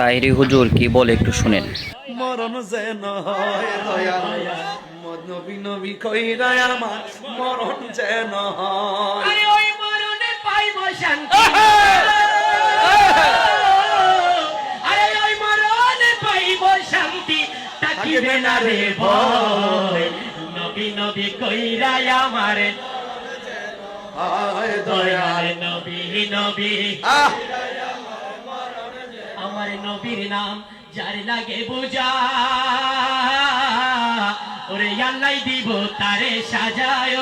তাইরি হুজুর কি বলে একটু শুনেন। মরণ যেন হয় নবী নবী কইরা আমার মরণ যেন হয়। আরে ওই মরণে পাইব শান্তি। আরে ওই মরণে পাইব শান্তি তাকিবে না রে ভয়? নবী নবী কইরা আমারে দয়াল। দয়াল নবী নবী। আহ! আমার নবীর নাম যার লাগে বোঝা। ওরে আল্লাহ দিব তারে সাজায়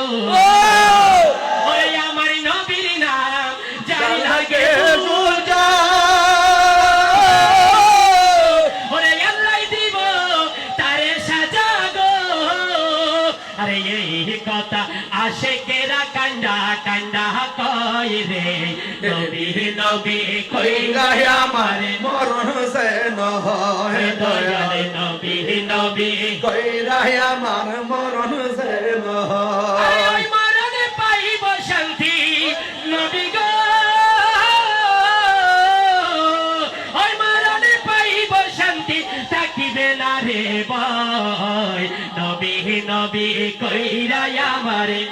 আরে এই কথা আসে কেরা কান্ডা কান্ডা কই রে। নবী নবী কই গায় আমারে মরণ যেন হয় দয়াল নবী নবী কইরা আমার মরণ যেন আরে হয় ওই মরণে পাইব শান্তি। নবী গো। ওই মরণে পাইব শান্তি। থাকিবে না রে বয় নবী, কইরা আমারে।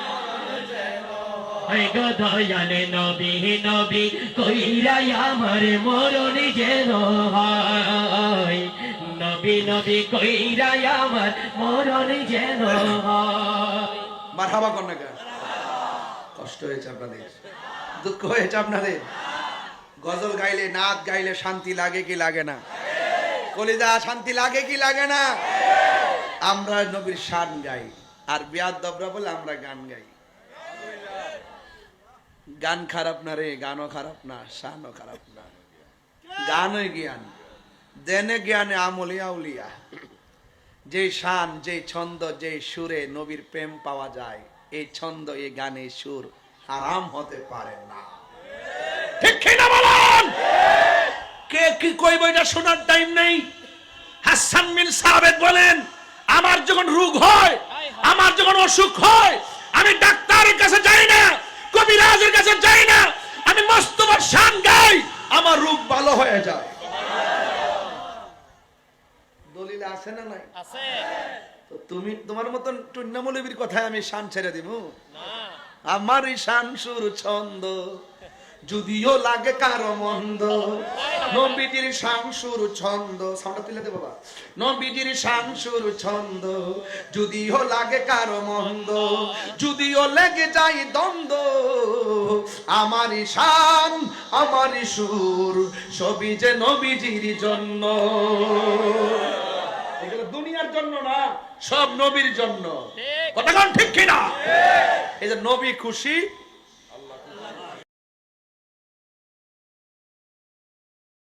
গো দয়ালে নবী নবী, কইরা আমারে, মরণি যেন হয়। নবী নবী, কইরা আমার মরণি যেন হয়। মারহাবা না কষ্ট হয়েছে আপনাদের। দুঃখ হয়েছে আপনাদের। গজল গাইলে, নাচ গাইলে শান্তি লাগে কি লাগে না? কলিদা শান্তি লাগে কি লাগে না? আমরা নবীর শান গাই। আর বিয়াদ দবরা বলে আমরা গান গাই। গান খারাপ না রে, গানও খারাপ না, শানও খারাপ না। গানই জ্ঞান। দেনে জ্ঞানে আমলিয়া উলিয়া যে শান যে ছন্দ যে সুরে নবীর প্রেম পাওয়া যায়, এই ছন্দ, এই গানে সুর হারাম হতে পারে না। কে কি কইব এটা শোনার টাইম নেই? হাসান বিন সাবেদ বলেন আমার যখন রোগ হয় আমার যখন অসুখ হয় আমি ডাক্তারের কাছে যাই না কবিরাজের কাছে যাই না আমি মস্তবার শান গাই আমার রোগ ভালো হয়ে যায়। দলিল আছে না নাই? তো তুমি তোমার মতন টুন্নামৌলবীর কথায় আমি শান ছেড়ে দিব? আমার এই শান সুর ছন্দ যদিও লাগে কারও মন্দ। নবীজির শান সুর ছন্দ সাউন্ডটা তুলে দে বাবা। নবীজির শান সুর ছন্দ। যদিও লাগে কারও মন্দ যদিও লেগে যায় দ্বন্দ্ব। আমারই শান আমারই সুর সবই যে নবীজির জন্য। এগুলো দুনিয়ার জন্য না সব নবীর জন্য। কথা ঠিক কিনা? এই যে নবী খুশি